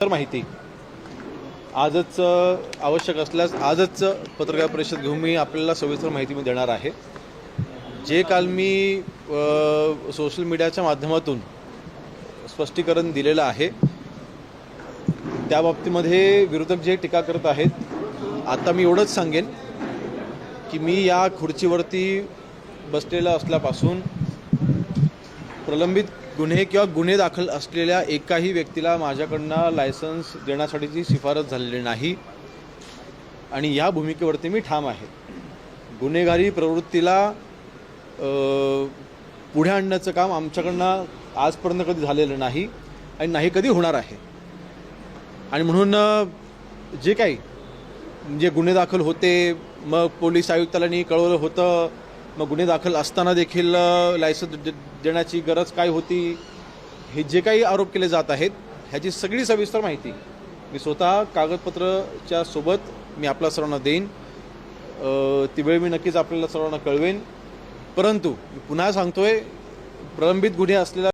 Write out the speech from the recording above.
माहिती. आजच आवश्यक असल्यास आजच पत्रकार परिषद घेऊन मी आपल्याला सविस्तर माहिती मी देणार आहे. जे काल मी सोशल मीडियाच्या माध्यमातून स्पष्टीकरण दिलेलं आहे त्या बाबतीमध्ये विरोधक जे टीका करत आहेत आता मी एवढंच सांगेन की मी या खुर्चीवरती बसलेला असल्यापासून प्रलंबित गुन्हे किंवा गुन्हे दाखल असलेल्या एकाही व्यक्तीला माझ्याकडनं लायसन्स देण्यासाठीची शिफारस झालेली नाही. आणि या भूमिकेवरती मी ठाम आहे. गुन्हेगारी प्रवृत्तीला पुढे आणण्याचं काम आमच्याकडनं आजपर्यंत कधी झालेलं नाही आणि नाही कधी होणार आहे. आणि म्हणून जे काही जे गुन्हे दाखल होते मग पोलीस आयुक्तालांनी कळवलं होतं मग गुन्हे दाखल असताना देखील लायसन्स दे- देण्याची गरज काय होती? हे जे काही आरोप केले जात आहेत ह्याची सगळी सविस्तर माहिती मी स्वतः कागदपत्रच्या सोबत मी आपल्या सर्वांना देईन. ती वेळ मी नक्कीच आपल्याला सर्वांना कळवेन. परंतु मी पुन्हा सांगतोय प्रलंबित गुन्हे असलेल्या